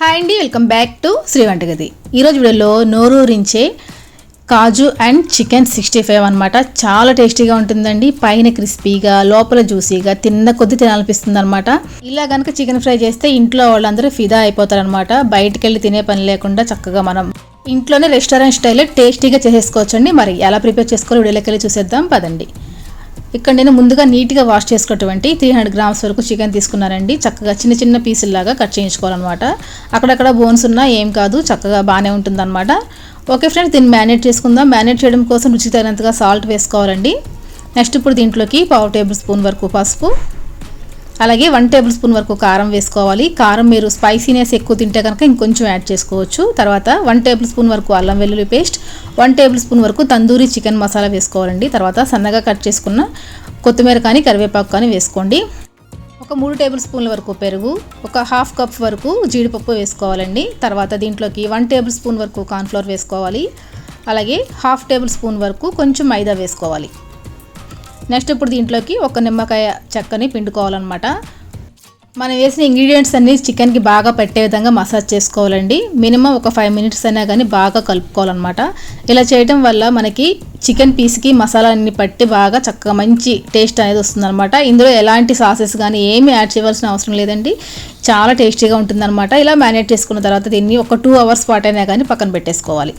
Hi అండి welcome back to Shri వంటగది. ఈరోజు వీడియోలో నోరూరించే kaju and chicken sixty five అనమాట చాలా టేస్టీగా ఉంటుందండి పైన క్రిస్పీగా లోపల జ్యూసీగా తిన్న కొద్ది తినాలనిపిస్తుంది అనమాట ఇలా కనుక చికెన్ ఫ్రై చేస్తే ఇంట్లో వాళ్ళందరూ ఫిదా అయిపోతారనమాట బయటకెళ్ళి వెళ్ళి తినే పని లేకుండా చక్కగా మనం ఇంట్లోనే రెస్టారెంట్ స్టైల్లో టేస్టీగా చేసేసుకోవచ్చండి. మరి ఎలా ప్రిపేర్ చేసుకోవాలో వీడియోలోకి వెళ్ళి చూసేద్దాం పదండి. ఇక్కడ నేను ముందుగా నీట్గా వాష్ చేసుకున్నటువంటి త్రీ హండ్రెడ్ గ్రామ్స్ వరకు చికెన్ తీసుకున్నానండి. చక్కగా చిన్న చిన్న పీసుల్లాగా కట్ చేయించుకోవాలన్నమాట. అక్కడక్కడ బోన్స్ ఉన్నా ఏం కాదు చక్కగా బాగానే ఉంటుందన్నమాట. ఓకే ఫ్రెండ్స్ దీన్ని మ్యారినేట్ చేసుకుందాం. మ్యారినేట్ చేయడం కోసం రుచి తగినంతగా సాల్ట్ వేసుకోవాలండి. నెక్స్ట్ ఇప్పుడు దీంట్లోకి పావు టేబుల్ స్పూన్ వరకు పసుపు. అలాగే వన్ టేబుల్ స్పూన్ వరకు కారం వేసుకోవాలి. కారం మీరు స్పైసీనెస్ ఎక్కువ తింటే కనుక ఇంకొంచెం యాడ్ చేసుకోవచ్చు. తర్వాత వన్ టేబుల్ స్పూన్ వరకు అల్లం వెల్లుల్లి పేస్ట్ వన్ టేబుల్ స్పూన్ వరకు తందూరి చికెన్ మసాలా వేసుకోవాలండి. తర్వాత సన్నగా కట్ చేసుకున్న కొత్తిమీర కానీ కరివేపాకు కానీ వేసుకోండి. ఒక మూడు టేబుల్ స్పూన్ల వరకు పెరుగు ఒక హాఫ్ కప్ వరకు జీడిపప్పు వేసుకోవాలండి. తర్వాత దీంట్లోకి వన్ టేబుల్ స్పూన్ వరకు కార్న్ఫ్లోర్ వేసుకోవాలి. అలాగే హాఫ్ టేబుల్ స్పూన్ వరకు కొంచెం మైదా వేసుకోవాలి. నెక్స్ట్ ఇప్పుడు దీంట్లోకి ఒక నిమ్మకాయ చెక్కని పిండుకోవాలన్నమాట. మనం వేసిన ఇంగ్రీడియంట్స్ అన్ని చికెన్కి బాగా పెట్టే విధంగా మసాజ్ చేసుకోవాలండి. మినిమం ఒక ఫైవ్ మినిట్స్ అయినా కానీ బాగా కలుపుకోవాలన్నమాట. ఇలా చేయడం వల్ల మనకి చికెన్ పీస్కి మసాలా అన్ని పట్టి బాగా చక్కగా మంచి టేస్ట్ అనేది వస్తుందన్నమాట. ఇందులో ఎలాంటి సాసెస్ కానీ ఏమి యాడ్ చేయవలసిన అవసరం లేదండి. చాలా టేస్టీగా ఉంటుందన్నమాట. ఇలా మ్యారినేట్ చేసుకున్న తర్వాత దీన్ని ఒక టూ అవర్స్ పాటు అయినా కానీ పక్కన పెట్టేసుకోవాలి.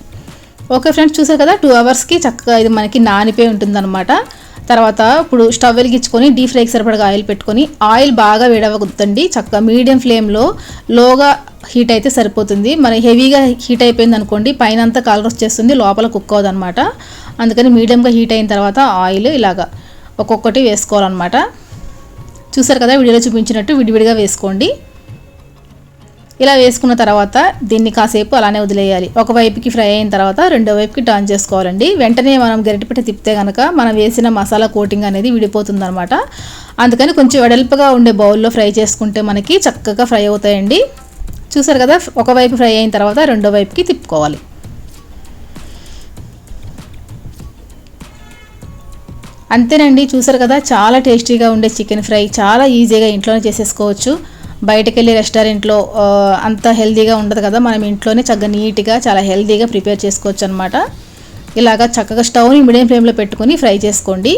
ఓకే ఫ్రెండ్స్ చూసారు కదా? టూ అవర్స్కి చక్కగా ఇది మనకి నానిపోయి ఉంటుందన్నమాట. తర్వాత ఇప్పుడు స్టవ్ వెలిగించుకొని డీప్ ఫ్రైకి సరిపడగా ఆయిల్ పెట్టుకొని ఆయిల్ బాగా వేడవద్దండి చక్కగా మీడియం ఫ్లేమ్లో లోగా హీట్ అయితే సరిపోతుంది. మన హెవీగా హీట్ అయిపోయింది అనుకోండి పైన అంతా కలర్ వచ్చేస్తుంది లోపల కుక్ అవ్వదన్నమాట. అందుకని మీడియంగా హీట్ అయిన తర్వాత ఆయిల్ ఇలాగా ఒక్కొక్కటి వేసుకోవాలన్నమాట. చూసారు కదా వీడియోలో చూపించినట్టు విడివిడిగా వేసుకోండి. ఇలా వేసుకున్న తర్వాత దీన్ని కాసేపు అలానే వదిలేయాలి. ఒక వైపుకి ఫ్రై అయిన తర్వాత రెండో వైపుకి టర్న్ చేసుకోవాలండి. వెంటనే మనం గరిటెపెట్టి తిప్పితే కనుక మనం వేసిన మసాలా కోటింగ్ అనేది విడిపోతుందనమాట అందుకని కొంచెం వెడల్పుగా ఉండే బౌల్లో ఫ్రై చేసుకుంటే మనకి చక్కగా ఫ్రై అవుతాయండి. చూసారు కదా ఒకవైపు ఫ్రై అయిన తర్వాత రెండో వైపుకి తిప్పుకోవాలి. అంతేనండి చూసారు కదా చాలా టేస్టీగా ఉండే చికెన్ ఫ్రై. చాలా ఈజీగా ఇంట్లోనే చేసేసుకోవచ్చు. బయటకు వెళ్ళి రెస్టారెంట్లో అంత హెల్దీగా ఉండదు కదా మనం ఇంట్లోనే చక్కగా నీట్గా చాలా హెల్తీగా ప్రిపేర్ చేసుకోవచ్చు అనమాట ఇలాగా చక్కగా స్టవ్ని మీడియం ఫ్లేమ్లో పెట్టుకొని ఫ్రై చేసుకోండి.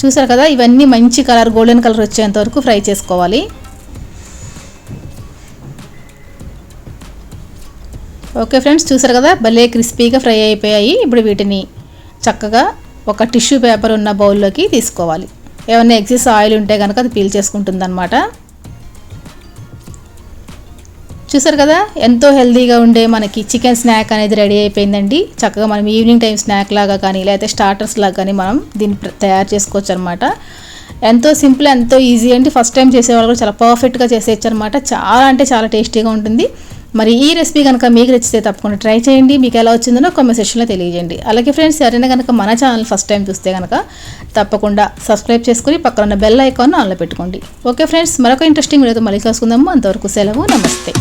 చూసారు కదా ఇవన్నీ మంచి కలర్ గోల్డెన్ కలర్ వచ్చేంత వరకు ఫ్రై చేసుకోవాలి. ఓకే ఫ్రెండ్స్ చూసారు కదా భలే క్రిస్పీగా ఫ్రై అయిపోయాయి. ఇప్పుడు వీటిని చక్కగా ఒక టిష్యూ పేపర్ ఉన్న బౌల్లోకి తీసుకోవాలి. ఏమైనా ఎగ్జిస్ ఆయిల్ ఉంటే కనుక అది పీల్ చేసుకుంటుంది అనమాట చూసారు కదా? ఎంతో హెల్తీగా ఉండే మనకి చికెన్ స్నాక్ అనేది రెడీ అయిపోయిందండి. చక్కగా మనం ఈవినింగ్ టైం స్నాక్ లాగా కానీ లేకపోతే స్టార్టర్స్ లాగా కానీ మనం దీన్ని తయారు చేసుకోవచ్చు అనమాట ఎంతో సింపుల్ ఎంతో ఈజీ అండి. ఫస్ట్ టైం చేసేవాళ్ళు కూడా చాలా పర్ఫెక్ట్గా చేసేయచ్చు అనమాట చాలా అంటే చాలా టేస్టీగా ఉంటుంది. మరి ఈ రెసిపీ కనుక మీకు నచ్చితే తప్పకుండా ట్రై చేయండి. మీకు ఎలా వచ్చిందో కామెంట్ సెక్షన్లో తెలియజేయండి. అలాగే ఫ్రెండ్స్ ఎవరైనా కనుక మన ఛానల్ ఫస్ట్ టైం చూస్తే కనుక తప్పకుండా సబ్స్క్రైబ్ చేసుకుని పక్కన ఉన్న బెల్ ఐకాన్ ఆన్లో పెట్టుకోండి. ఓకే ఫ్రెండ్స్ మరొక ఇంట్రెస్టింగ్ వీడియోతో మళ్ళీ కలుసుకుందాము. అంతవరకు సెలవు నమస్తే.